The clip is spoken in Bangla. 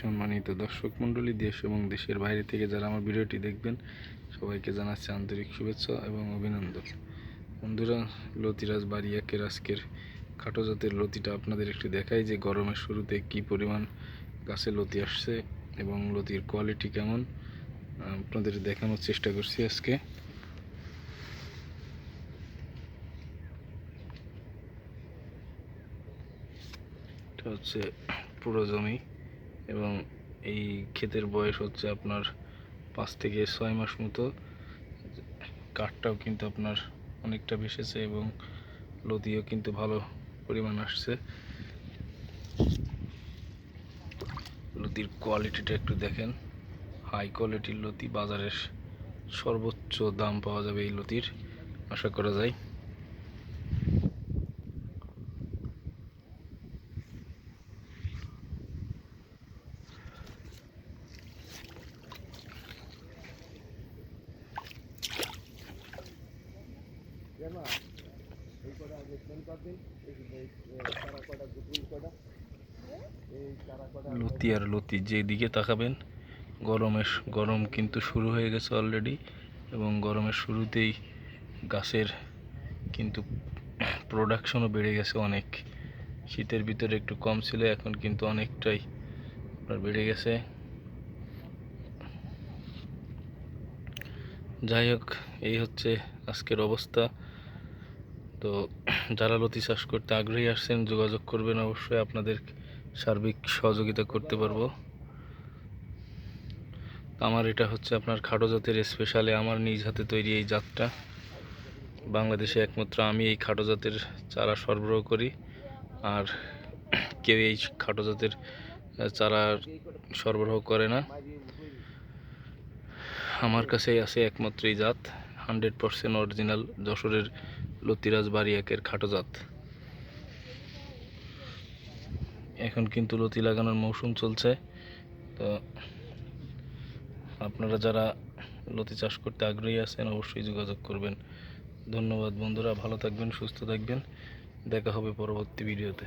সম্মানিত দর্শক মণ্ডলী, দেশ এবং দেশের বাইরে থেকে যারা আমার ভিডিওটি দেখবেন, সবাইকে জানাচ্ছি আন্তরিক শুভেচ্ছা এবং অভিনন্দন। বন্ধুরা লতিরাজ বাড়িয়াকের আজকের খাটো জাতের লতিটা আপনাদের একটু দেখাই যে গরমের শুরুতে কি পরিমাণ গাছে লতি আসছে এবং লতির কোয়ালিটি কেমন। আপনাদের দেখানোর চেষ্টা করছি আজকে। এটা হচ্ছে পুরো জমি। এবং এই ক্ষেতের বয়স হচ্ছে আপনার পাঁচ থেকে ছয় মাস মতো। কাঠটাও কিন্তু আপনার অনেকটা বেসেছে এবং লতিও কিন্তু ভালো পরিমাণ আসছে। লতির কোয়ালিটিটা একটু দেখেন। হাই কোয়ালিটির লতি, বাজারের সর্বোচ্চ দাম পাওয়া যাবে এই লতির, আশা করা যায়। লতি আর লতি যেদিকে তাকাবেন, গরমের গরম কিন্তু শুরু হয়ে গেছে অলরেডি এবং গরমের শুরুতেই গাছের কিন্তু প্রোডাকশনও বেড়ে গেছে অনেক। শীতের ভিতরে একটু কম ছিল, এখন কিন্তু অনেকটাই বেড়ে গেছে। যাই হোক, এই হচ্ছে আজকের অবস্থা। তো যারা লতি চাষ করতে আগ্রহী আসছেন, যোগাযোগ করবেন অবশ্যই, আপনাদের সার্বিক সহযোগিতা করতে পারব। আমার এটা হচ্ছে আপনার খাটো জাতের স্পেশালি আমার নিজ হাতে তৈরি এই জাতটা। বাংলাদেশে একমাত্র আমি এই খাটো জাতের চারা সরবরাহ করি। আর কেউ এই খাটো জাতের চারা সরবরাহ করে না। আমার কাছেই আছে একমাত্র এই জাত হান্ড্রেড পারসেন্ট অরিজিনাল যশোরের লতিরাজ বাড়ি একের খাটো জাত এখন কিন্তু লতি লাগানোর মৌসুম চলছে, তো আপনারা যারা লতি চাষ করতে আগ্রহী আছেন অবশ্যই যোগাযোগ করবেন। ধন্যবাদ বন্ধুরা, ভালো থাকবেন, সুস্থ থাকবেন। দেখা হবে পরবর্তী ভিডিওতে।